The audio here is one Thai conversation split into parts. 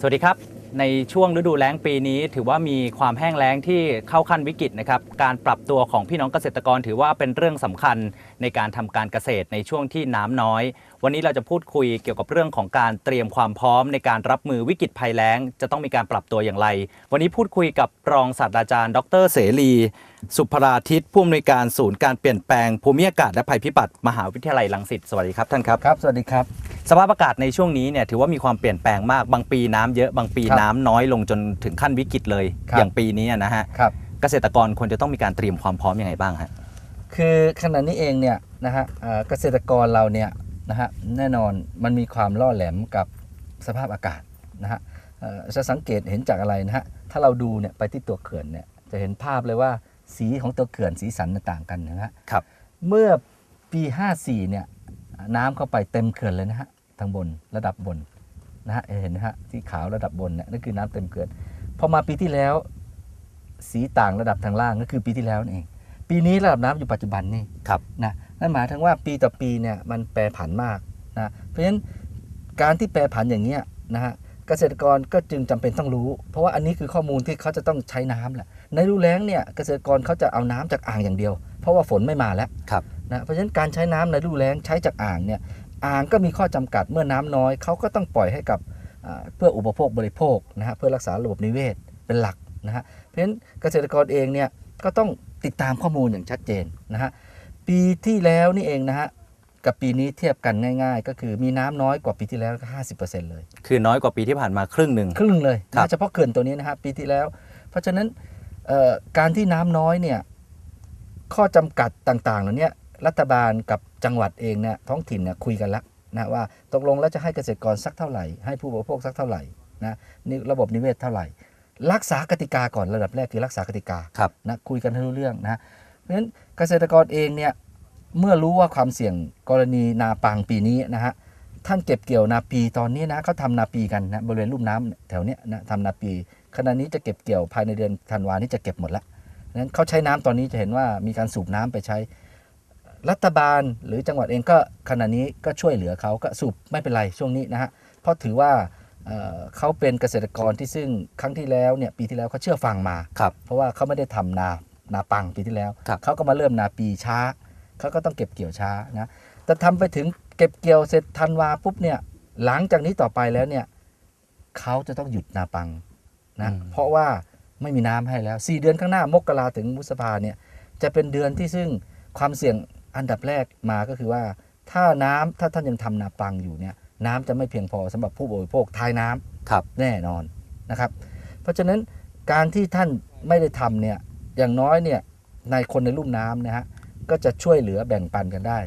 สวัสดีครับ ในช่วงฤดูแล้งปีนี้ ถือว่ามีความแห้งแล้งที่เข้าขั้นวิกฤตนะครับการปรับตัวของพี่น้องเกษตรกรถือว่าเป็นเรื่องสำคัญในการทำการเกษตรในช่วงที่น้ำน้อย วันนี้เราจะพูดคุยเกี่ยวกับเรื่องของการเตรียมความพร้อมในการรับมือวิกฤตภัยแล้ง จะต้องมีการปรับตัวอย่างไร วันนี้พูดคุยกับรองศาสตราจารย์ ดรเสรี สุภราทิตผู้อำนวยการศูนย์การเปลี่ยนแปลงภูมิอากาศและภัยพิบัติมหาวิทยาลัยรังสิตสวัสดีครับท่านครับครับ สวัสดีครับ สภาพอากาศในช่วงนี้เนี่ยถือว่ามีความเปลี่ยนแปลงมากบางปีน้ำเยอะบางปีครับน้ำน้อยลงจนถึงขั้นวิกฤตเลยครับอย่างปีนี้นะฮะครับเกษตรกรควรจะต้องมีการเตรียมความพร้อมยังไงบ้างฮะคือขณะนี้เองเนี่ยนะฮะเอ่อเกษตรกรเราเนี่ยนะฮะแน่นอนมันมีความล่อแหลมกับสภาพอากาศนะฮะเอ่อจะสังเกตเห็นจากอะไรนะฮะถ้าเราดูเนี่ยไปที่ตัวเขื่อนเนี่ยจะเห็นภาพเลยว่า สีของตัวเขื่อนสีสันต่างกันนะฮะครับ เมื่อปี 54 เนี่ยน้ำเข้าไปเต็มเขื่อนเลยนะฮะทางบนระดับบนนะฮะเห็นนะฮะที่ขาวระดับบนเนี่ยนั่นคือน้ำเต็มเขื่อนพอมาปีที่แล้ว สีต่างระดับทางล่างก็คือปีที่แล้วนั่นเอง ปีนี้ระดับน้ำอยู่ปัจจุบันนี่ครับนะนั่นหมายถึงว่าปีต่อปีเนี่ยมันแปรผันมากนะเพราะฉะนั้นการที่แปรผันอย่างเงี้ยนะฮะเกษตรกรก็จึงจำเป็นต้องรู้ เพราะว่าอันนี้คือข้อมูลที่เขาจะต้องใช้น้ำแหละ ในฤดูแล้งเนี่ยเกษตรกรเขาจะเอาน้ำจากอ่างอย่างเดียว เพราะว่าฝนไม่มาแล้วครับนะเพราะฉะนั้นการใช้น้ำในฤดูแล้งใช้จากอ่างเนี่ยอ่างก็มีข้อจำกัดเมื่อน้ำน้อยเขาก็ต้องปล่อยให้กับอ่าเพื่ออุปโภคบริโภคนะฮะเพื่อรักษาระบบนิเวศเป็นหลักนะฮะเพราะฉะนั้นเกษตรกรเองเนี่ยก็ต้องติดตามข้อมูลอย่างชัดเจนนะฮะปีที่แล้วนี่เองนะฮะกับปีนี้เทียบกันง่ายๆ ก็คือมีน้ำน้อยกว่าปีที่แล้วก็50%เลย คือน้อยกว่าปีที่ผ่านมาครึ่งหนึ่งครึ่งหนึ่งเลยครับนะเฉพาะเขื่อนตัวนี้นะฮะปีที่แล้ว เพราะฉะนั้นเอ่อ การที่น้ำน้อยเนี่ยข้อจำกัดต่างๆเหล่านี้รัฐบาลกับจังหวัดเองเนี่ยท้องถิ่นเนี่ยคุยกันแล้วนะว่าตกลงแล้วจะให้เกษตรกรสักเท่าไหร่ ให้ผู้บริโภคสักเท่าไหร่นะนี่ระบบนิเวศเท่าไหร่ รักษากติกาก่อนระดับแรกคือรักษากติกาครับนะคุยกันให้รู้เรื่องนะเพราะฉะนั้นเกษตรกรเองเนี่ยเมื่อรู้ว่าความเสี่ยงกรณีนาปังปีนี้นะฮะท่านเก็บเกี่ยวนาปีตอนนี้นะเขาทำนาปีกันนะบริเวณลุ่มน้ำแถวเนี้ยนะทำนาปี ขณะนี้จะเก็บเกี่ยวภายในเดือนธันวานี้จะเก็บหมดแล้วนั้นเขาใช้น้ำตอนนี้จะเห็นว่ามีการสูบน้ำไปใช้ รัฐบาลหรือจังหวัดเองก็ขณะนี้ก็ช่วยเหลือเขาก็สูบไม่เป็นไรช่วงนี้นะฮะเพราะถือว่าเอ่อเขาเป็นเกษตรกรที่ซึ่งครั้งที่แล้วเนี่ยปีที่แล้วเขาเชื่อฟังมาครับเพราะว่าเขาไม่ได้ทำนานาปังปีที่แล้วครับเขาก็มาเริ่มนาปีช้า เขาก็ต้องเก็บเกี่ยวช้านะ แต่ทำไปถึงเก็บเกี่ยวเสร็จธันวาปุ๊บเนี่ยหลังจากนี้ต่อไปแล้วเนี่ยเขาจะต้องหยุดนาปัง นะอืมเพราะว่าไม่มีน้ำให้แล้ว 4 เดือนข้างหน้ามกราถึงมุสภาเนี่ยจะเป็นเดือนที่ซึ่งความเสี่ยงอันดับแรกมาก็คือว่า ถ้าน้ำถ้าท่านยังทำนาปังอยู่เนี่ยน้ำจะไม่เพียงพอสำหรับผู้บริโภคท้ายน้ำครับแน่นอนนะครับ เพราะฉะนั้นการที่ท่านไม่ได้ทำเนี่ยอย่างน้อยเนี่ยในคนในลุ่มน้ำนะฮะก็จะช่วยเหลือแบ่งปันกันได้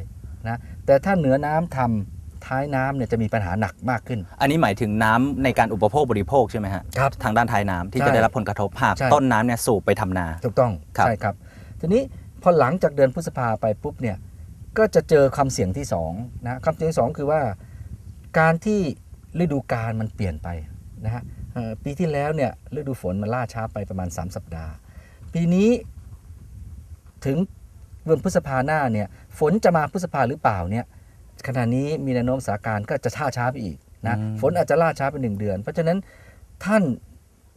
นะแต่ถ้าเหนือน้ำทำ ท้ายน้ำเนี่ยจะมีปัญหาหนักมากขึ้น อันนี้หมายถึงน้ำในการอุปโภคบริโภคใช่ไหมฮะครับ ทางด้านท้ายน้ำที่ใช่จะได้รับผลกระทบหากใช่ ต้นน้ำเนี่ยสูบไปทำนา ถูกต้องครับ ใช่ครับ ทีนี้พอหลังจากเดือนพฤษภาไปปุ๊บเนี่ยก็จะเจอความเสี่ยงที่สองนะความเสี่ยงที่สองคือว่า การที่ฤดูกาลมันเปลี่ยนไปนะฮะเอ่อปีที่แล้วเนี่ยฤดูฝนมันล่าช้าไปประมาณ 3 สัปดาห์ ปีนี้ถึงเดือนพฤษภาหน้าเนี่ยฝนจะมาพฤษภาหรือเปล่าเนี่ย ขณะนี้มีแนวโน้มสถานการณ์ก็จะช้าช้าไปอีกนะอืมฝนอาจจะล่าช้าไปหนึ่งเดือน เพราะฉะนั้นท่าน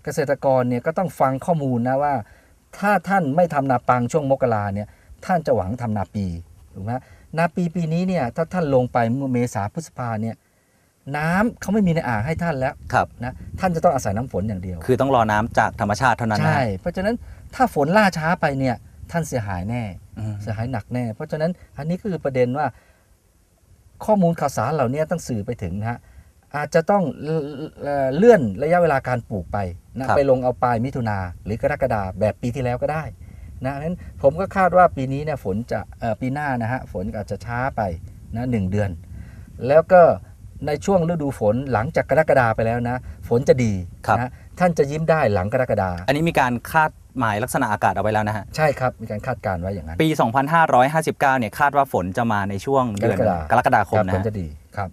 เกษตรกรเนี่ยก็ต้องฟังข้อมูลนะว่า ถ้าท่านไม่ทำนาปังช่วงมกราเนี่ยท่านจะหวังทำนาปีถูกไหมนาปีปีนี้เนี่ยถ้าท่านลงไปเมื่อเมษาพฤษภาเนี่ยน้ำเขาไม่มีในอ่างให้ท่านแล้วครับนะท่านจะต้องอาศัยน้ำฝนอย่างเดียว คือต้องรอน้ำจากธรรมชาติเท่านั้นนะใช่เพราะฉะนั้นถ้าฝนล่าช้าไปเนี่ยท่านเสียหายแน่อืมเสียหายหนักแน่ เพราะฉะนั้นอันนี้ก็คือประเด็นว่า ข้อมูลข่าวสารเหล่านี้ต้องสื่อไปถึงนะฮะอาจจะต้องเอ่อเอ่อเลื่อนระยะเวลาการปลูกไปนะครับไปลงเอาปลายมิถุนาหรือกรกฎาแบบปีที่แล้วก็ได้นะเพราะฉะนั้นผมก็คาดว่าปีนี้เนี่ยฝนจะเอ่อปีหน้านะฮะฝนอาจจะช้าไปนะหนึ่งเดือน แล้วก็ในช่วงฤดูฝนหลังจากกรกฎาไปแล้วนะ ฝนจะดีครับนะท่านจะยิ้มได้หลังกรกฎาอันนี้มีการคาด หมายลักษณะอากาศเอาไว้แล้วนะฮะ ใช่ครับ มีการคาดการณ์ไว้อย่างนั้น ปี 2559 เนี่ยคาดว่าฝนจะมาในช่วงเดือนกรกฎากรกฎาคมครับนะฝนฮะจะดีครับ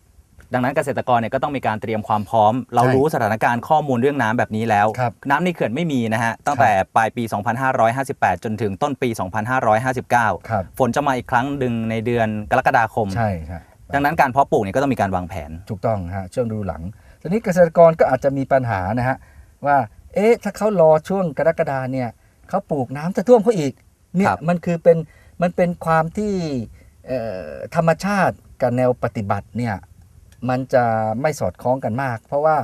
ดังนั้นเกษตรกรเนี่ยก็ต้องมีการเตรียมความพร้อม เราใช่รู้สถานการณ์ข้อมูลเรื่องน้ำแบบนี้แล้วครับน้ำในเขื่อนไม่มีนะฮะ ตั้งแต่ปลายปี 2558 จนถึงต้นปี 2559ครับฝนจะมาอีกครั้งหนึ่งในเดือนกรกฎาคมใช่ใช่ดังนั้นการเพาะปลูกเนี่ยก็ต้องมีการวางแผน ถูกต้องฮะช่วงฤดูหลัง ทีนี้เกษตรกรก็อาจจะมีปัญหานะฮะว่า เอ๊ะถ้าเขารอช่วงกรกฎาเนี่ยเขาปลูกน้ำจะท่วมเขาอีกเนี่คยรับมันคือเป็นมันเป็นความที่เอ่อธรรมชาติกับแนวปฏิบัติเนี่ยมันจะไม่สอดคล้องกันมาก เพราะว่า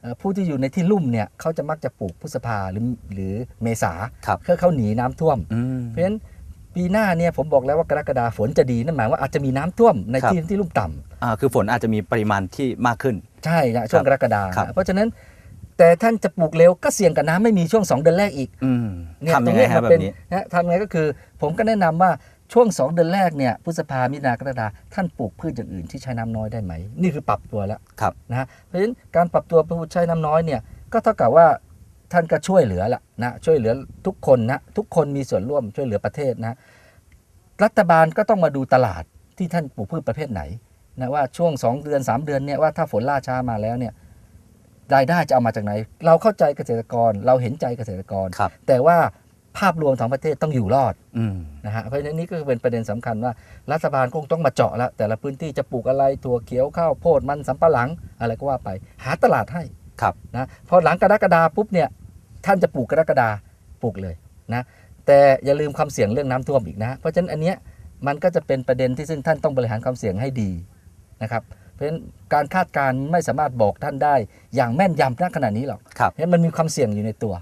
เอ่อผู้ที่อยู่ในที่ลุ่มเนี่ยเขาจะมักจะปลูกพฤษภาหรือหรือเมษาครับเพื่อเขาหนีน้ำท่วมอืมเพราะฉะนั้นปีหน้าเนี่ยผมบอกแล้วว่ากรกฎาฝนจะดีนั่นหมายว่าอาจจะมีน้ำท่วมในครับที่ที่ลุ่มต่ำอ่าคือฝนอาจจะมีปริมาณที่มากขึ้น ใช่นะช่วงกรกฎาครับเพราะฉะนั้น แต่ท่านจะปลูกเร็วก็เสี่ยงกับน้ำไม่มีช่วง 2 เดือนแรกอีกอืมเนี่ยทำตรยังงไงเนี้ยฮะมันแบเป็นบนี้นะทำไงก็คือ ผมก็แนะนำว่าช่วง 2 เดือนแรกเนี่ยพฤษภามิถุนากรกฎาท่านปลูกพืชอย่างอื่นที่ใช้น้ำน้อยได้ไหม นี่คือปรับตัวแล้วครับนะฮะเพราะฉะนั้นการปรับตัวพืชใช้น้ำน้อยเนี่ยก็เท่ากับว่าท่านก็ช่วยเหลือละนะช่วยเหลือทุกคนนะทุกคนมีส่วนร่วมช่วยเหลือประเทศนะรัฐบาลก็ต้องมาดูตลาดที่ท่านปลูกพืชประเภทไหนนะว่าช่วง 2 เดือน 3 เดือนเนี่ยว่าถ้าฝนล่าช้ามาแล้วเนี่ย รายได้จะเอามาจากไหน เราเข้าใจเกษตรกรเราเห็นใจเกษตรกร ครับ แต่ว่าภาพรวมของประเทศต้องอยู่รอดอืม นะฮะเพราะฉะนั้นนี่ก็เป็นประเด็นสำคัญว่า รัฐบาลคงต้องมาเจาะแล้วแต่ละพื้นที่จะปลูกอะไรถั่วเขียวข้าวโพดมันสำปะหลังอะไรก็ว่าไป หาตลาดให้ครับ นะพอหลังกรกฎาปุ๊บเนี่ยท่านจะปลูกกรกฎาปลูกเลยนะแต่อย่าลืมความเสี่ยงเรื่องน้ำท่วมอีกนะเพราะฉะนั้นอันเนี้ยมันก็จะเป็นประเด็นที่ซึ่งท่านต้องบริหารความเสี่ยงให้ดีนะครับ เพราะฉะนั้นการคาดการณ์ไม่สามารถบอกท่านได้ อย่างแม่นยำณขณะนี้หรอกครับ เพราะฉะนั้นมันมีความเสี่ยงอยู่ในตัว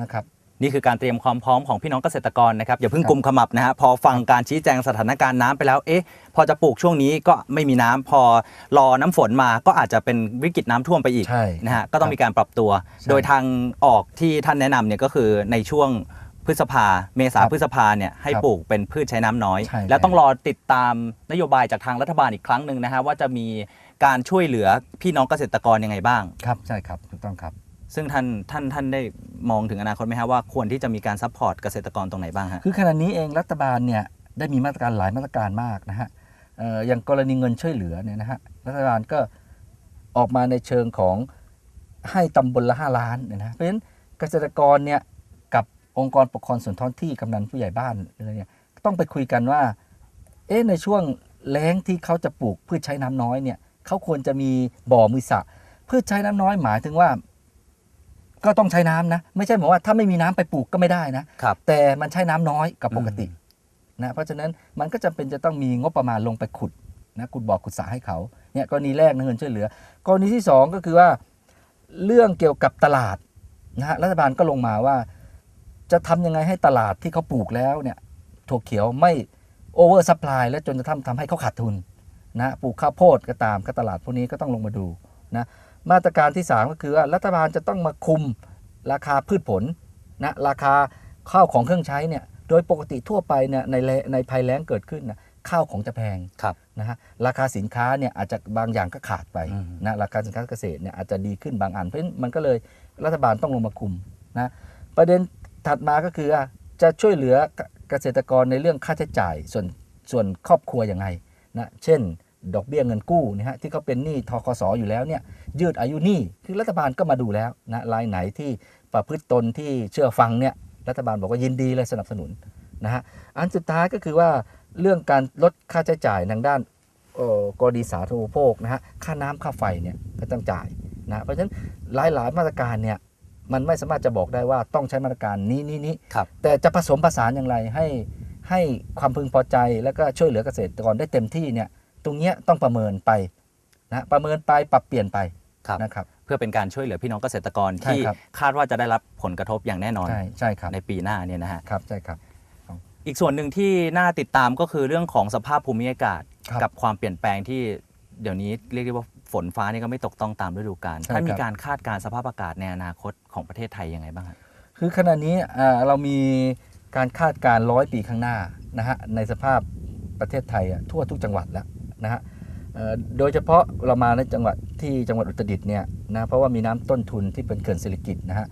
นะครับ นี่คือการเตรียมความพร้อมของพี่น้องเกษตรกรนะครับอย่าเพิ่งครับกุมขมับนะฮะพอฟังการชี้แจงสถานการณ์น้ำไปแล้วเอ๊ะพอจะปลูกช่วงนี้ก็ไม่มีน้ำพอรอน้ำฝนมาก็อาจจะเป็นวิกฤตน้ำท่วมไปอีกใช่นะฮะก็ต้องมีการปรับตัวใช่โดยทางออกที่ท่านแนะนำเนี่ยก็คือในช่วง พฤษภาเมษาครับพฤษภาเนี่ยให้ครับปลูกเป็นพืชใช้น้ำน้อยใช่แล้วต้องรอติดตามนโยบายจากทางรัฐบาลอีกครั้งหนึ่งนะฮะว่าจะมีการช่วยเหลือพี่น้องเกษตรกรยังไงบ้างครับใช่ครับถูกต้องครับ ซึ่งท่านท่านท่านได้มองถึงอนาคตไหมฮะว่าควรที่จะมีการซัพพอร์ตเกษตรกรตรงไหนบ้างฮะคือขณะนี้เองรัฐบาลเนี่ยได้มีมาตรการหลายมาตรการมากนะฮะเอ่ออย่างกรณีเงินช่วยเหลือเนี่ยนะฮะรัฐบาลก็ออกมาในเชิงของให้ตำบลละ 5 ล้านเนยนะเพราะฉะนั้นเกษตรกรเนี่ยกับ องค์กรปกครองส่วนท้องที่กำนันผู้ใหญ่บ้านอะไรเนี่ยต้องไปคุยกันว่า เอ๊ะในช่วงแล้งที่เขาจะปลูกพืชใช้น้ำน้อยเนี่ยเขาควรจะมีบ่อมือสระพืชใช้น้ำน้อยหมายถึงว่า ก็ต้องใช้น้ำนะ ไม่ใช่หมายว่าถ้าไม่มีน้ำไปปลูกก็ไม่ได้นะครับแต่มันใช้น้ำน้อยกว่าปกติอืมนะเพราะฉะนั้นมันก็จำเป็นจะต้องมีงบประมาณลงไปขุดนะขุดบ่อขุดสระให้เขาเนี่ยกรณีแรกนะเงินช่วยเหลือกรณีที่สองก็คือว่า เรื่องเกี่ยวกับตลาดนะฮะรัฐบาลก็ลงมาว่า จะทำยังไงให้ตลาดที่เขาปลูกแล้วเนี่ยถั่วเขียวไม่โอเวอร์ซัพพลายและจนจะทำทำให้เขาขาดทุนนะปลูกข้าวโพดก็ตามก็ตลาดพวกนี้ก็ต้องลงมาดูนะมาตรการที่ 3 ก็คือว่ารัฐบาลจะต้องมาคุมราคาพืชผลนะราคาข้าวของเครื่องใช้เนี่ยโดยปกติทั่วไปเนี่ยในแลในภัยแล้งเกิดขึ้นนะข้าวของจะแพงครับนะฮะราคาสินค้าเนี่ยอาจจะบางอย่างก็ขาดไปอืมนะราคาสินค้าเกษตรเนี่ยอาจจะดีขึ้นบางอันเพราะฉะนั้นมันก็เลยรัฐบาลต้องลงมาคุมนะประเด็น ถัดมาก็คือจะช่วยเหลือเกษตรกรในเรื่องค่าใช้จ่ายส่วนส่วนครอบครัวยังไงนะเช่น ดอกเบี้ยเงินกู้นะฮะที่เขาเป็นหนี้ทกสอยู่แล้วเนี่ยยืดอายุหนี้คือรัฐบาลก็มาดูแล้วนะรายไหนที่ประพฤติตนที่เชื่อฟังเนี่ยรัฐบาลบอกว่ายินดีเลยสนับสนุนนะฮะอันสุดท้ายก็คือว่าเรื่องการลดค่าใช้จ่ายทางด้านเอ่อกรณีสาธารณูปโภคนะฮะค่าน้ำค่าไฟเนี่ยก็ต้องจ่ายนะเพราะฉะนั้นหลายหลายๆมาตรการเนี่ย มันไม่สามารถจะบอกได้ว่าต้องใช้มาตรการนี้นี้นี้ครับแต่จะผสมผสานอย่างไรให้ให้ความพึงพอใจแล้วก็ช่วยเหลือเกษตรกรได้เต็มที่เนี่ยตรงเนี้ยต้องประเมินไปนะประเมินไปปรับเปลี่ยนไปครับนะครับเพื่อเป็นการช่วยเหลือพี่น้องเกษตรกรใช่ที่ครับคาดว่าจะได้รับผลกระทบอย่างแน่นอนใช่ใช่ครับในปีหน้าเนี่ยนะฮะครับใช่ครับ อีกส่วนหนึ่งที่น่าติดตามก็คือเรื่องของสภาพภูมิอากาศครับกับความเปลี่ยนแปลงที่เดี๋ยวนี้เรียกได้ว่า ฝนฟ้านี่ก็ไม่ตกต้องตามฤดูกาลใช่ถ้ามีครับการคาดการณ์สภาพอากาศในอนาคตของประเทศไทยยังไงบ้างครับ คือขณะนี้อ่าเรามีการคาดการณ์ร้อยปีข้างหน้านะฮะในสภาพประเทศไทยอะทั่วทุกจังหวัดแล้วนะฮะเอ่อโดยเฉพาะเรามาในจังหวัดที่จังหวัดอุตรดิตถ์เนี่ยนะเพราะว่ามีน้ำต้นทุนที่เป็นเขื่อนศิริกิตนะฮะ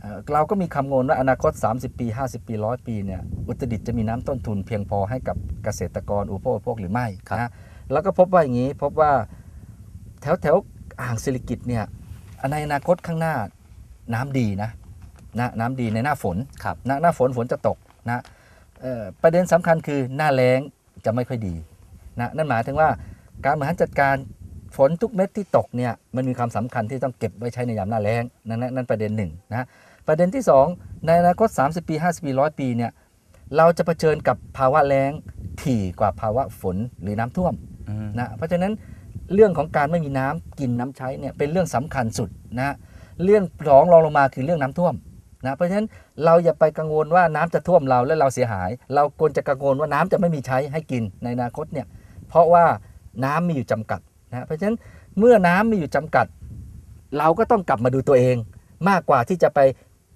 เอ่อเราก็มีคำนวณว่าอนาคต 30 ปี 50 ปี100ปีเนี่ยอุตรดิตถ์จะมีน้ำต้นทุนเพียงพอให้กับเกษตรกรอุปโภคบริโภคหรือไม่ครับ นะฮะแล้วก็พบว่าอย่างนี้พบว่า แถวแถวอ่างศิริกิตเนี่ยในอนาคตข้างหน้าน้ำดีนะนะน้ำดีในหน้าฝนครับหน้าหน้าฝนฝนจะตกนะเอ่อประเด็นสำคัญคือหน้าแล้งจะไม่ค่อยดีนะนั่นหมายถึงว่าการบริหารจัดการฝนทุกเม็ดที่ตกเนี่ยมันมีความสำคัญที่ต้องเก็บไว้ใช้ในยามหน้าแล้งนั่นนั่นนั่นประเด็นหนึ่งนะประเด็นที่ 2 ในอนาคต 30 ปี 50 ปี 100 ปีเนี่ยเราจะเผชิญกับภาวะแล้งถี่กว่าภาวะฝนหรือน้ำท่วมอืมนะเพราะฉะนั้น เรื่องของการไม่มีน้ำกินน้ำใช้เนี่ยเป็นเรื่องสำคัญสุดนะเรื่องรองรองลงมาคือเรื่องน้ำท่วมนะเพราะฉะนั้นเราอย่าไปกังวลว่าน้ำจะท่วมเราแล้วเราเสียหาย เราควรจะกังวลว่าน้ำจะไม่มีใช้ให้กินในอนาคตเนี่ยเพราะว่าน้ำมีอยู่จำกัดนะเพราะฉะนั้นเมื่อน้ำมีอยู่จำกัด เราก็ต้องกลับมาดูตัวเอง มากกว่าที่จะไป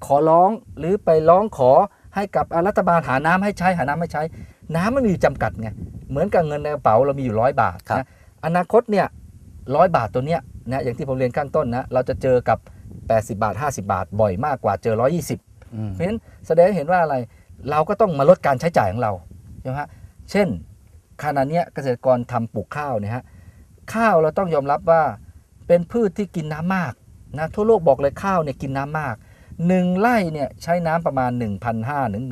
ขอร้องหรือไปร้องขอให้กับรัฐบาลหาน้ำให้ใช้หาน้ำให้ใช้ น้ำมันมีอยู่จำกัดไงเหมือนกับเงินในกระเป๋าเรามีอยู่ร้อยบาทบนะ อนาคตเนี่ยร้อยบาทตัวเนี้ยนะอย่างที่ผมเรียนข้างต้นนะเราจะเจอกับ 80 บาท 50 บาท บ่อยมากกว่าเจอ 120อืมเพราะฉะนั้นแสดงให้เห็นว่าอะไรเราก็ต้องมาลดการใช้จ่ายของเราใช่ไหมฮะเช่นขณะเนี้ยเกษตรกรทำปลูกข้าวเนี่ยฮะข้าวเราต้องยอมรับว่าเป็นพืชที่กินน้ำมากนะทั่วโลกบอกเลยข้าวเนี่ยกินน้ำมากหนึ่งไร่เนี่ยใช้น้ำประมาณ 1,500ถึง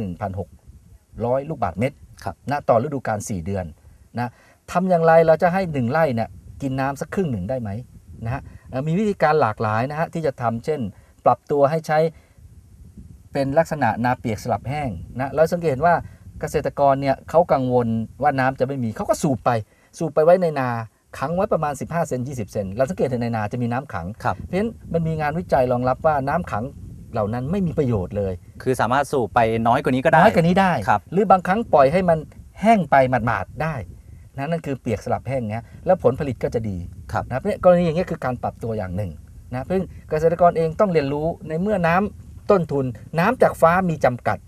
1,600 ลูกบาศก์เมตรครับนะต่อฤดูกาล4เดือนนะ ทำอย่างไรเราจะให้ 1ไร่เนี่ยกินน้ำสักครึ่งหนึ่งได้ไหมนะฮะเอ่อมีวิธีการหลากหลายนะฮะที่จะทำเช่น ปรับตัวให้ใช้เป็นลักษณะนาเปียกสลับแห้งนะเราสังเกตว่าเกษตรกรเนี่ยเขากังวลว่าน้ำจะไม่มีเขาก็สูบไป สูบไปไว้ในนาขังไว้ประมาณ 15เซน20 เซนเราสังเกตเห็นในนาจะมีน้ำขังครับเพราะฉะนั้นมันมีงานวิจัยรองรับว่าน้ำขังเหล่านั้นไม่มีประโยชน์เลย คือสามารถสูบไปน้อยกว่านี้ก็ได้น้อยกว่านี้ได้ครับหรือบางครั้งปล่อยให้มันแห้งไปหมาดๆได้ นะนั่นคือเปียกสลับแห้งเนี้ยแล้วผลผลิตก็จะดีครับนะเพราะฉะนั้นกรณีอย่างเงี้ยคือการปรับตัวอย่างหนึ่งนะซึ่งเกษตรกรเองต้องเรียนรู้ในเมื่อน้ำต้นทุน น้ำจากฟ้ามีจำกัด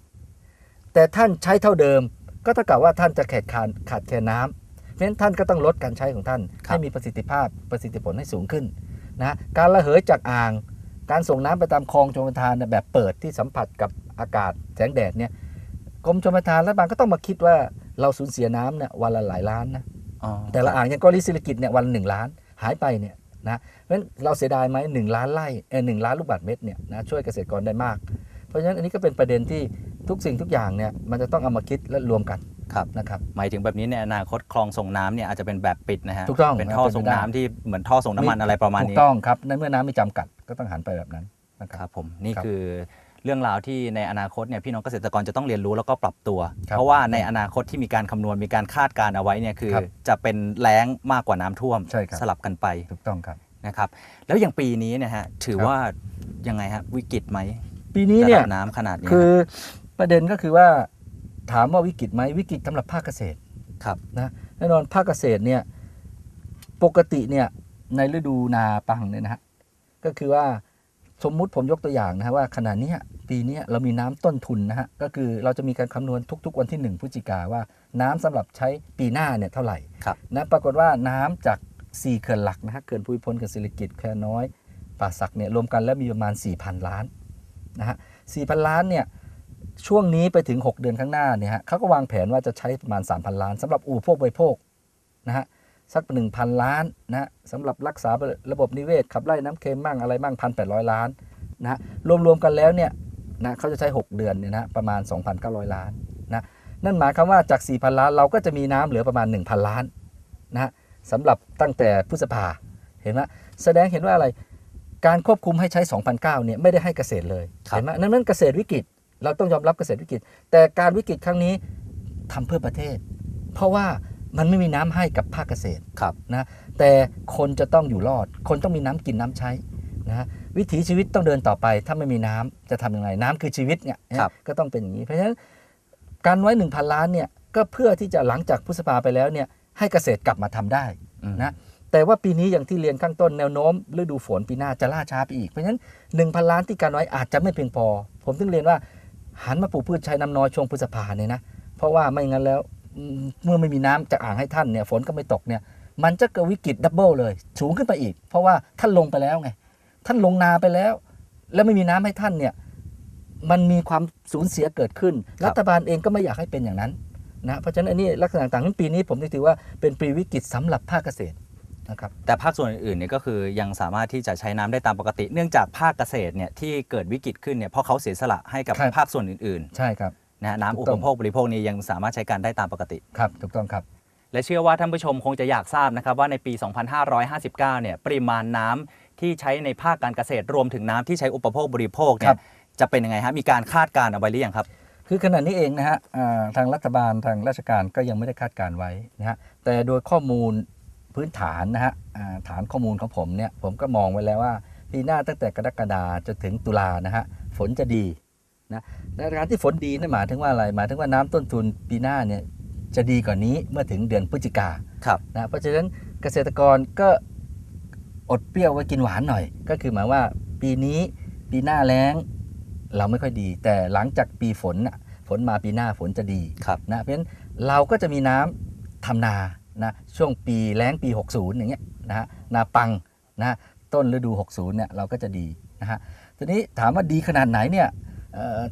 แต่ท่านใช้เท่าเดิม ก็เท่ากับว่าท่านจะขาดขาดขาดแคลนน้ำเพราะฉะนั้นท่านก็ต้องลดการใช้ของท่านครับให้มีประสิทธิภาพประสิทธิผลให้สูงขึ้นนะการระเหยจากอ่าง การส่งน้ำไปตามคลองชลประทานเนี่ยแบบเปิดที่สัมผัสกับอากาศแสงแดดเนี่ยกรมชลประทานและบางก็ต้องมาคิดว่า เราสูญเสียน้ำเนี่ยวันละหลายล้านนะอ๋อแต่ละอ่างอย่างกอริศิริกิตเนี่ยวันละหนึ่งล้านหายไปเนี่ยนะเพราะฉะนั้นเราเสียดายไหมหนึ่งล้านไร่เออหนึ่งล้านลูกบาศก์เมตรเนี่ยนะช่วยเกษตรกรได้มาก เพราะฉะนั้นอันนี้ก็เป็นประเด็นที่ทุกสิ่งทุกอย่างเนี่ยมันจะต้องเอามาคิดและรวมกันครับนะครับหมายถึงแบบนี้ในอนาคตคลองส่งน้ำเนี่ยอาจจะเป็นแบบปิดนะฮะถูกต้องเป็นครับท่อเป็นไปส่งได้น้ำที่เหมือนท่อส่งน้ำมันอะไรประมาณถูนี้กต้องครับในเมื่อน้ำมีจำกัดก็ต้องหันไปแบบนั้นนะคครัรับบผมนี่ครับคือ เรื่องราวที่ในอนาคตเนี่ยพี่น้องเกษตรกรจะต้องเรียนรู้แล้วก็ปรับตัวครับเพราะว่าในอนาคตที่มีการคำนวณมีการคาดการณ์เอาไว้เนี่ยคือครับจะเป็นแล้งมากกว่าน้ำท่วมใช่ครับสลับกันไปถูกต้องครับนะครับ แล้วอย่างปีนี้เนะฮะถือครับว่ายังไงฮะวิกฤตไหมปีนี้ระเนี่ดัยบน้ำขนาดนี้คือประเด็นก็คือว่าถามว่าวิกฤตไหมวิกฤตสำหรับภาคเกษตรครับนะแน่นอนภาคเกษตรเนี่ยปกติเนี่ยในฤดูนาปังเนี่ยนะฮะก็คือว่า สมมุติผมยกตัวอย่างนะฮะว่าขณะเนี้ยปีเนี้ยเรามีน้ำต้นทุนนะฮะก็คือเราจะมีการคำนวณทุก ๆ วันที่ 1พฤศจิกาว่าน้ำสำหรับใช้ปีหน้าเนี่ยเท่าไหร่ครับนะปรากฏว่าน้ำจาก 4 เขื่อนหลักนะฮะเขื่อนภูมิพลเขื่อนศิริกิติ์แควน้อย ป่าสักเนี่ยรวมกันแล้วมีประมาณ 4,000 ล้านนะฮะ4,000 ล้านเนี่ยช่วงนี้ไปถึง 6 เดือนข้างหน้าเนี่ยฮะเขาก็วางแผนว่าจะใช้ประมาณ 3,000 ล้านสำหรับอู่พวกบริโภคนะฮะ สัก 1,000 ล้านนะฮะสำหรับรักษาระบบนิเวศขับไล่น้ำเค็มมั่งอะไรมั่ง1,800 ล้านนะฮะรวมๆกันแล้วเนี่ยนะเขาจะใช้ 6 เดือนเนี่ยนะประมาณ 2,900 ล้านนะนั่นหมายความว่าจาก 4,000 ล้านเราก็จะมีน้ำเหลือประมาณ 1,000 ล้านนะฮะสำหรับตั้งแต่พฤษภาเห็นไหมแสดงเห็นว่าอะไรการควบคุมให้ใช้ 2,009เนี่ยไม่ได้ให้เกษตรเลยครับเห็นไหมนั่นมันเกษตรวิกฤต เราต้องยอมรับเกษตรวิกฤต แต่การวิกฤตครั้งนี้ทำเพื่อประเทศ เพราะว่า มันไม่มีน้ำให้กับภาคเกษตรครับนะแต่คนจะต้องอยู่รอด คนต้องมีน้ำกินน้ำใช้นะฮะวิถีชีวิตต้องเดินต่อไป ถ้าไม่มีน้ำจะทำยังไงน้ำคือชีวิตเนี่ยครับก็ต้องเป็นอย่างนี้ เพราะฉะนั้นการไว้ 1,000 ล้านเนี่ยก็เพื่อที่จะหลังจากพฤษภาไปแล้วเนี่ยให้เกษตรกลับมาทำได้อืมนะแต่ว่าปีนี้อย่างที่เรียนข้างต้นแนวโน้มฤดูฝนปีหน้าจะล่าช้าไปอีก เพราะฉะนั้น 1,000 ล้านที่การไว้อาจจะไม่เพียงพอ ผมถึงเรียนว่าหันมาปลูกพืชใช้น้ำน้อยช่วงพฤษภาเนี่ยนะเพราะว่าไม่งั้นแล้วอืม เมื่อไม่มีน้ำจากอ่างให้ท่านเนี่ยฝนก็ไม่ตกเนี่ยมันจะเกิดวิกฤตดับเบิลเลย สูงขึ้นไปอีก เพราะว่าท่านลงไปแล้วไง ท่านลงนาไปแล้ว แล้วไม่มีน้ำให้ท่านเนี่ยมันมีความสูญเสียเกิดขึ้น รัฐบาลเองก็ไม่อยากให้เป็นอย่างนั้นนะเพราะฉะนั้นอันนี้ลักษณะต่างๆนั้นปีนี้ผมถือว่าเป็นปีวิกฤตสำหรับภาคเกษตรนะครับแต่ภาคส่วนอื่นๆเนี่ยก็คือยังสามารถที่จะใช้น้ำได้ตามปกติ เนื่องจากภาคเกษตรเนี่ยที่เกิดวิกฤตขึ้นเนี่ยเพราะเขาเสียสละให้กับครับภาคส่วนอื่นใช่ครับๆ นะฮะน้ำถูอุกต้ปองโภคบริโภคนี้ยังสามารถใช้การได้ตามปกติ ครับ ถูกต้องครับ และเชื่อว่าท่านผู้ชมคงจะอยากทราบนะครับว่าในปี 2559 เนี่ยปริมาณน้ำที่ใช้ในภาคการเกษตรรวมถึงน้ำที่ใช้อุปโภคบริโภคเนี่ครัยบ จะเป็นยังไงฮะมีการคาดการณ์เอาไว้หรือยังครับ คือขณะนี้เองนะฮะอ่าทางรัฐบาลทางราชการก็ยังไม่ได้คาดการณ์ไว้นะฮะแต่โดยข้อมูลพื้นฐานนะฮะอ่าฐานข้อมูลของผมเนี่ยผมก็มองไว้แล้วว่าปีหน้าตั้งแต่กรกฎาจนถึงตุลานะฮะฝนจะดี นะและการที่ฝนดีนั่นหมายถึงว่าอะไรหมายถึงว่าน้ำต้นทุนปีหน้าเนี่ยจะดีกว่านี้เมื่อถึงเดือนพฤศจิกาครับนะเพราะฉะนั้นเกษตรกรก็อดเปรี้ยวไว้กินหวานหน่อย ก็คือหมายว่าปีนี้ปีหน้าแล้งเราไม่ค่อยดี แต่หลังจากปีฝนน่ะฝนมาปีหน้าฝนจะดีครับนะเพราะฉะนั้นเราก็จะมีน้ำทำนานะช่วงปีแล้งปี 60 อย่างเงี้ยนะฮะนาปังนะต้นฤดู 60เนี่ยเราก็จะดีนะฮะทีนี้ถามว่าดีขนาดไหนเนี่ยเอ่อ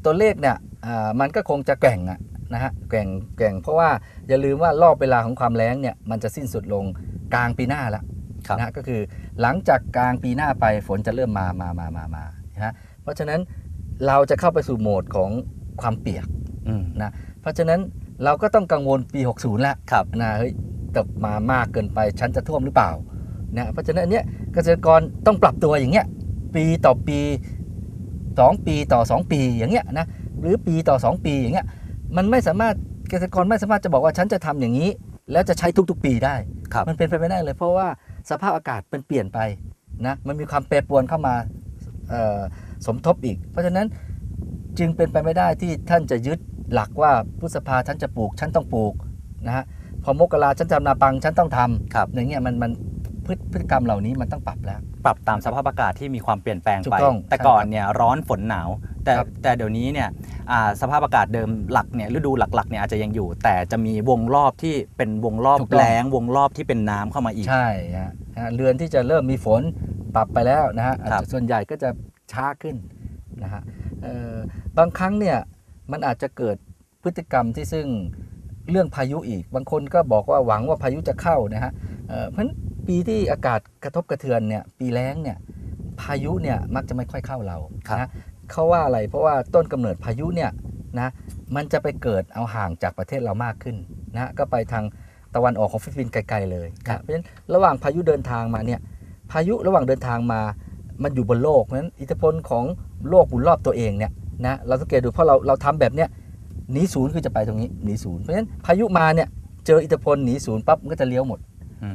ตัวเลขเนี่ยอ่ามันก็คงจะแกว่งอะนะฮะแกว่งแกว่งเพราะว่าอย่าลืมว่ารอบเวลาของความแล้งเนี่ยมันจะสิ้นสุดลงกลางปีหน้าแล้วครับนะฮะก็คือหลังจากกลางปีหน้าไปฝนจะเริ่มมามามามามานะฮะเพราะฉะนั้นเราจะเข้าไปสู่โหมดของความเปียกอืมนะเพราะฉะนั้นเราก็ต้องกังวลปี 60 แล้วครับนะเฮ้ยตกมามากเกินไปฉันจะท่วมหรือเปล่านะเพราะฉะนั้นอันเนี้ยเกษตรกรต้องปรับตัวอย่างเงี้ยปีต่อปี 2 ปีต่อ 2 ปีอย่างเงี้ยนะหรือปีต่อ 2 ปีอย่างเงี้ยมันไม่สามารถเกษตรกรไม่สามารถจะบอกว่าฉันจะทำอย่างนี้ แล้วจะใช้ทุกๆ ปีได้ครับมันเป็นไปไม่ได้เลย เพราะว่าสภาพอากาศมันเปลี่ยนไปนะมันมีความแปรปรวนเข้ามาเอ่อสมทบอีก เพราะฉะนั้นจึงเป็นไปไม่ได้ที่ท่านจะยึดหลักว่าพฤษภาฉันจะปลูกฉันต้องปลูกนะฮะพอมกราฉันทำนาปังฉันต้องทำครับอย่างเงี้ยมันมันพฤติพฤติกรรมเหล่านี้มันต้องปรับแล้ว ปรับตามสภาพอากาศที่มีความเปลี่ยนแปลงถูไป กต้องแต่ก่อนเนี่ยร้อนฝนหนาว แต่ครับ แต่เดี๋ยวนี้เนี่ยอ่าสภาพอากาศเดิมหลักเนี่ยฤดูหลักๆเนี่ยอาจจะยังอยู่ แต่จะมีวงรอบที่เป็นวงรอบถูกต้อง แล้งวงรอบที่เป็นน้ำเข้ามาอีก ใช่ฮะฮะเรือนที่จะเริ่มมีฝนปรับไปแล้วนะฮะครับ ส่วนใหญ่ก็จะช้าขึ้นนะฮะเอ่อบางครั้งเนี่ยมันอาจจะเกิดพฤติกรรมที่ซึ่งเรื่องพายุอีก บางคนก็บอกว่าหวังว่าพายุจะเข้านะฮะเอ่อเพราะฉะนั้น ปีที่อากาศกระทบกระเทือนเนี่ยปีแล้งเนี่ยพายุเนี่ยมักจะไม่ค่อยเข้าเราครับนะเขาว่าอะไรเพราะว่าต้นกำเนิดพายุเนี่ยนะมันจะไปเกิดเอาห่างจากประเทศเรามากขึ้นนะก็ไปทางตะวันออกของฟิลิปปินส์ไกลๆเลยนะเพราะฉะนั้นระหว่างพายุเดินทางมาเนี่ยพายุระหว่างเดินทางมามันอยู่บนโลกเพราะฉะนั้นอิทธิพลของโลกหมุนรอบตัวเองเนี่ยนะเราสังเกตดูเพราะเราเราทำแบบเนี้ยหนีศูนย์คือจะไปตรงนี้หนีศูนย์เพราะฉะนั้นพายุมาเนี่ยเจออิทธิพลหนีศูนย์ปั๊บมันก็จะเลี้ยวหมดอืม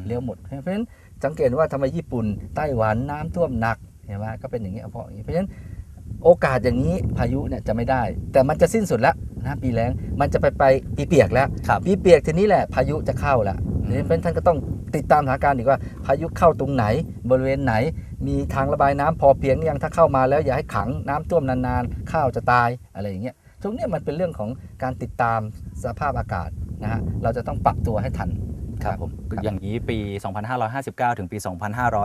เลี้ยวหมด เพราะฉะนั้นสังเกตว่าทำไมญี่ปุ่นไต้หวันน้ำท่วมหนักเห็นไหมก็เป็นอย่างนี้เพราะอย่างนี้เพราะฉะนั้นโอกาสอย่างนี้พายุเนี่ยจะไม่ได้ แต่มันจะสิ้นสุดแล้วนะปีแล้งมันจะไปไปปีเปียกแล้วครับปีเปียกทีนี้แหละพายุจะเข้าแล้วอืมเพราะฉะนั้นท่านก็ต้องติดตามสถานการณ์อีกว่าพายุเข้าตรงไหน บริเวณไหน มีทางระบายน้ำพอเพียงหรือยังถ้าเข้ามาแล้วอย่าให้ขังน้ำท่วมนานๆข้าวจะตายอะไรอย่างเงี้ยตรงเนี้ยมันเป็นเรื่องของการติดตามสภาพอากาศนะฮะเราจะต้องปรับตัวให้ทัน ครับผมครับอย่างนี้ปี 2559 ถึงปี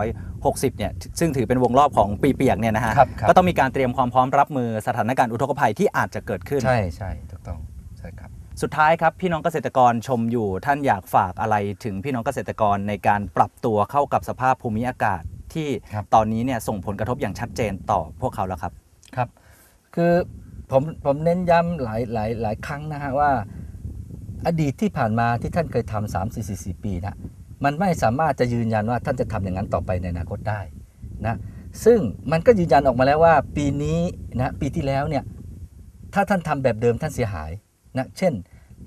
2560 เนี่ยซึ่งถือเป็นวงรอบของปีเปียกเนี่ยนะฮะครับครับก็ต้องมีการเตรียมความพร้อมรับมือสถานการณ์อุทกภัยที่อาจจะเกิดขึ้น ใช่ใช่ถูกต้องใช่ครับสุดท้ายครับพี่น้องเกษตรกรชมอยู่ท่านอยากฝากอะไรถึงพี่น้องเกษตรกรในการปรับตัวเข้ากับสภาพภูมิอากาศที่ครับตอนนี้เนี่ยส่งผลกระทบอย่างชัดเจนต่อพวกเขาแล้วครับครับ คือผมผมเน้นย้ำหลายหลายหลายครั้งนะฮะว่า อดีตที่ผ่านมาที่ท่านเคยทำสามสี่สี่ปีนะมันไม่สามารถจะยืนยันว่าท่านจะทำอย่างนั้นต่อไปในอนาคตได้นะซึ่งมันก็ยืนยันออกมาแล้วว่า ปีนี้นะปีที่แล้วเนี่ยถ้าท่านทำแบบเดิมท่านเสียหายนะเช่น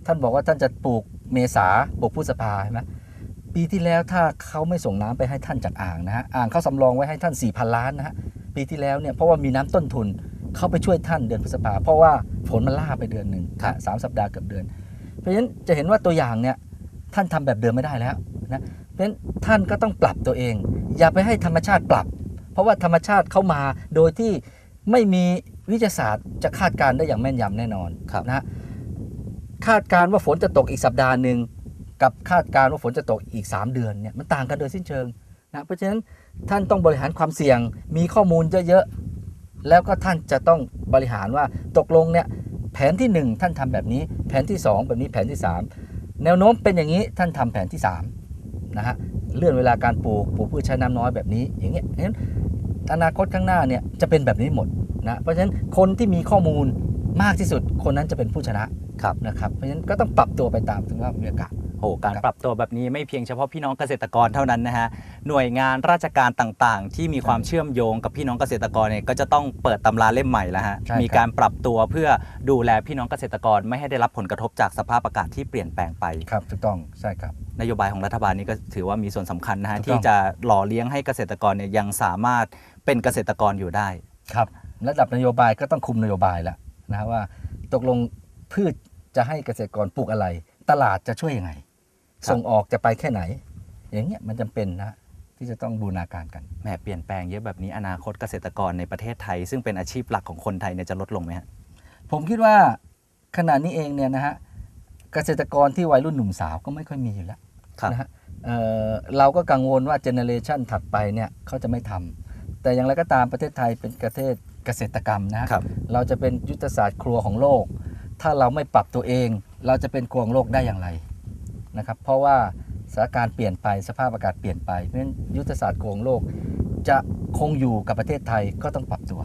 ท่านบอกว่าท่านจะปลูกเมษาปลูกพฤษภาใช่ไหมปีที่แล้วถ้าเขาไม่ส่งน้ำไปให้ท่านจากอ่างนะฮะอ่างเขาสำรองไว้ให้ท่าน4ี่พันล้านนะฮะปีที่แล้วเนี่ยเพราะว่ามีน้ำต้นทุนเขาไปช่วยท่านเดือนพฤษภาเพราะว่าฝนมันล่าไปเดือนหนึ่งสามสัปดาห์เกือบเดือน เพราะฉะนั้นจะเห็นว่าตัวอย่างเนี่ยท่านทำแบบเดิมไม่ได้แล้วนะเพราะฉะนั้นท่านก็ต้องปรับตัวเอง อย่าไปให้ธรรมชาติปรับ เพราะว่าธรรมชาติเข้ามาโดยที่ไม่มีวิทยาศาสตร์จะคาดการณ์ได้อย่างแม่นยำแน่นอนครับนะฮะคาดการณ์ว่าฝนจะตกอีกสัปดาห์หนึ่งกับคาดการณ์ว่าฝนจะตกอีก 3 เดือนเนี่ยมันต่างกันโดยสิ้นเชิงนะเพราะฉะนั้นท่านต้องบริหารความเสี่ยงมีข้อมูลเยอะๆแล้วก็ท่านจะต้องบริหารว่าตกลงเนี่ย แผนที่ 1 ท่านทำแบบนี้ แผนที่ 2 แบบนี้แผนที่ 3 แนวโน้มเป็นอย่างนี้ท่านทำแผนที่3นะฮะเลื่อนเวลาการปลูกปลูกพืชใช้น้ำน้อยแบบนี้อย่างเงี้ยเพราะฉะนั้นอนาคตข้างหน้าเนี่ยจะเป็นแบบนี้หมดนะเพราะฉะนั้นคนที่มีข้อมูลมากที่สุดคนนั้นจะเป็นผู้ชนะครับนะครับเพราะฉะนั้นก็ต้องปรับตัวไปตามสภาพบรรยากาศโอ้การครับปรับตัวแบบนี้ไม่เพียงเฉพาะพี่น้องเกษตรกรเท่านั้นนะฮะหน่วยงานราชการต่างๆ ที่มีความเชื่อมโยงกับพี่น้องเกษตรกรเนี่ยก็จะต้องเปิดตำราเล่มใหม่แล้วฮะใช่ครับ มีการปรับตัวเพื่อดูแลพี่น้องเกษตรกรไม่ให้ได้รับผลกระทบจากสภาพอากาศที่เปลี่ยนแปลงไป ครับถูกต้องใช่ครับ นโยบายของรัฐบาลนี้ก็ถือว่ามีส่วนสำคัญนะฮะถูกต้อง ที่จะหล่อเลี้ยงให้เกษตรกรเนี่ยยังสามารถเป็นเกษตรกรอยู่ได้ ครับระดับนโยบายก็ต้องคุมนโยบายแล้วนะฮะว่า ตกลงพืชจะให้เกษตรกรปลูกอะไร ตลาดจะช่วยยังไงครับ ส่งออกจะไปแค่ไหน อย่างเงี้ยมันจำเป็นนะที่จะต้องบูรณาการกันแหมเปลี่ยนแปลงเยอะแบบนี้อนาคตเกษตรกรในประเทศไทย ซึ่งเป็นอาชีพหลักของคนไทยเนี่ยจะลดลงไหมฮะผมคิดว่าขณะนี้เองเนี่ยนะฮะเกษตรกรที่วัยรุ่นหนุ่มสาวก็ไม่ค่อยมีอยู่แล้วครับนะฮะเอ่อเราก็กังวลว่าเจเนเรชันถัดไปเนี่ยเขาจะไม่ทำแต่อย่างไรก็ตามประเทศไทยเป็นประเทศเกษตรกรรมนะฮะครับเราจะเป็นยุทธศาสตร์ครัวของโลก ถ้าเราไม่ปรับตัวเอง เราจะเป็นครัวของโลกได้อย่างไร นะครับ เพราะว่าสถานการณ์เปลี่ยนไปสภาพอากาศเปลี่ยนไป เพราะฉะนั้นยุทธศาสตร์ครงโลก จะคงอยู่กับประเทศไทยก็ต้องปรับตัว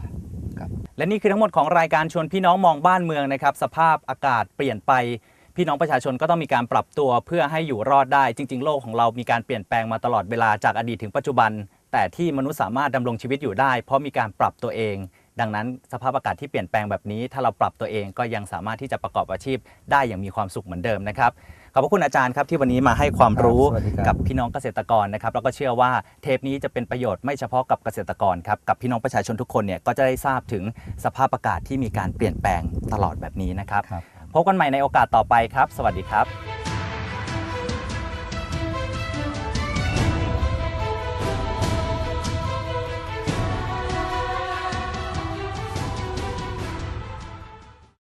ครับและนี่คือทั้งหมดของรายการชวนพี่น้องมองบ้านเมืองนะครับ สภาพอากาศเปลี่ยนไป พี่น้องประชาชนก็ต้องมีการปรับตัวเพื่อให้อยู่รอดได้ จริง ๆ โลกของเรามีการเปลี่ยนแปลงมาตลอดเวลาจากอดีตถึงปัจจุบัน แต่ที่มนุษย์สามารถดำรงชีวิตอยู่ได้ เพราะมีการปรับตัวเอง ดังนั้นสภาพอากาศที่เปลี่ยนแปลงแบบนี้ ถ้าเราปรับตัวเองก็ยังสามารถที่จะประกอบอาชีพได้อย่างมีความสุขเหมือนเดิมนะครับ ขอบพระคุณอาจารย์ครับที่วันนี้มาให้ความรู้ครับสวัสดีครับ กับพี่น้องเกษตรกรนะครับแล้วก็เชื่อว่าเทปนี้จะเป็นประโยชน์ไม่เฉพาะกับเกษตรกรครับกับพี่น้องประชาชนทุกคนเนี่ยก็จะได้ทราบถึงสภาพอากาศที่มีการเปลี่ยนแปลงตลอดแบบนี้นะครับครับ พบกันใหม่ในโอกาสต่อไปครับ สวัสดีครับ